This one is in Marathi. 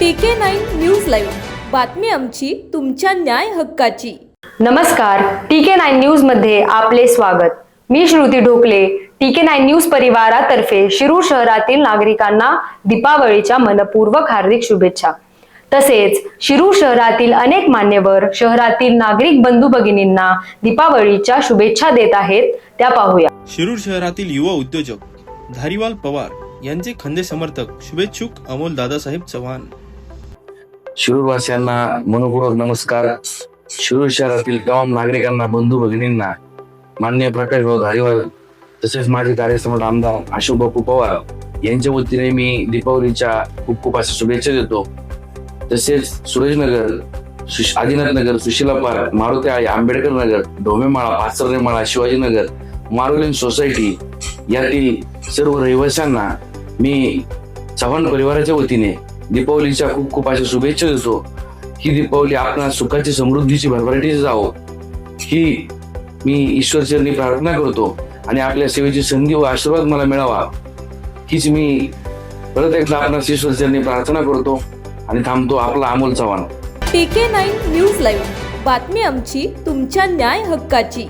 टीके नाईन न्यूज लाईव्ह बातमी आमची तुमच्या न्याय हक्काची. नमस्कार टीके नाईन न्यूजमध्ये आपले स्वागत. मी श्रुती ढोकले टीके नाईन न्यूज परिवारातर्फे शिरूर शहरातील नागरिकांना दीपावलीच्या मनपूर्वक हार्दिक शुभेच्छा. तसेच शिरूर शहरातील अनेक मान्यवर शहरातील नागरिक बंधू भगिनींना दीपावलीच्या शुभेच्छा देत आहेत त्या पाहूया. शिरूर शहरातील युवा उद्योजक धारीवाल पवार यांचे खंदे समर्थक शुभेच्छुक अमोल दादासाहेब चव्हाण. शिरूरवासियांना मनपूर्वक नमस्कार. शिरूर शहरातील तमाम नागरिकांना बंधू भगिनींना मान्य प्रकाश भाऊ धारीवाल तसेच माझे कार्यसमोर आमदार अशोक बापू पवार यांच्या वतीने मी दीपावलीच्या खूप खूप अशा शुभेच्छा देतो. तसेच सुरेशनगर सुश- आदिनाथ नगर सुशीला पार्क मारुती आळे आंबेडकर नगर ढोमेमाळा पाचरनेमाळा शिवाजीनगर मारुलीन सोसायटी यातील सर्व रहिवाशांना मी चव्हाण परिवाराच्या वतीने दीपावलीच्या खूप खूप अशा शुभेच्छा देतो. ही दीपावली आपणा सुखाची समृद्धीची भरभराटीची जावो. ही मी ईश्वरचरणी प्रार्थना करतो आणि आपल्या सेवेची संधी व आशीर्वाद मला मिळावा. हीच मी परत एकदा आपणास ईश्वरचरणी प्रार्थना करतो आणि थांबतो आपला अमोल चव्हाण. टीके नाईन न्यूज लाईव्ह. बातमी आमची तुमच्या न्याय हक्काची.